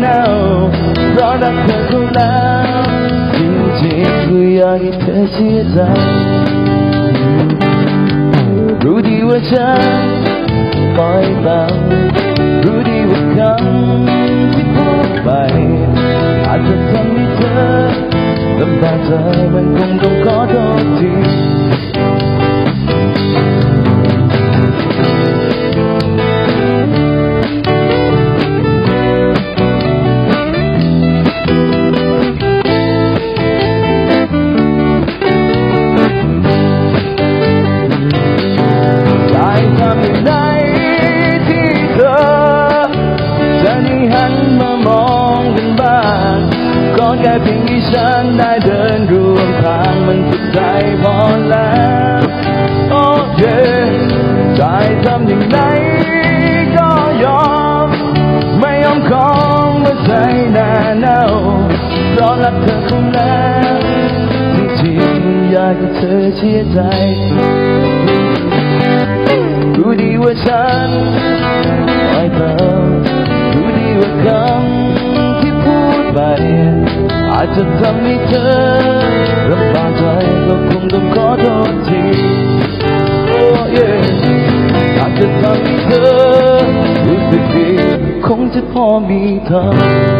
หนาวเพราะรักเธอเขาแล้วจริงๆก็อยากให้เธอเชื่อใจ รู้ดีว่าฉันปล่อยเบารู้ดีว่าคำที่พูดไปอาจจะทำให้เธอลำบากใจมันคงต้องขอโทษ เพียงที่ฉันได้เดินร่วมทางมันสุดใจพอแล้วโอ้เย่ได้ทำอย่างไรก็ยอม ไม่ยอมของมาใจหน้าเน่าเพราะรักเธอคงแล้วจริงอยากให้เธอเชื่อใจรู้ดีว่าฉันปล่อยเธอาจจะทำให้เธอรำคาญใจก็คงต้องขอโทษทีโอ้ย่อากจะทำให้เธอรู้สึกดีคงจะพอมีเธอ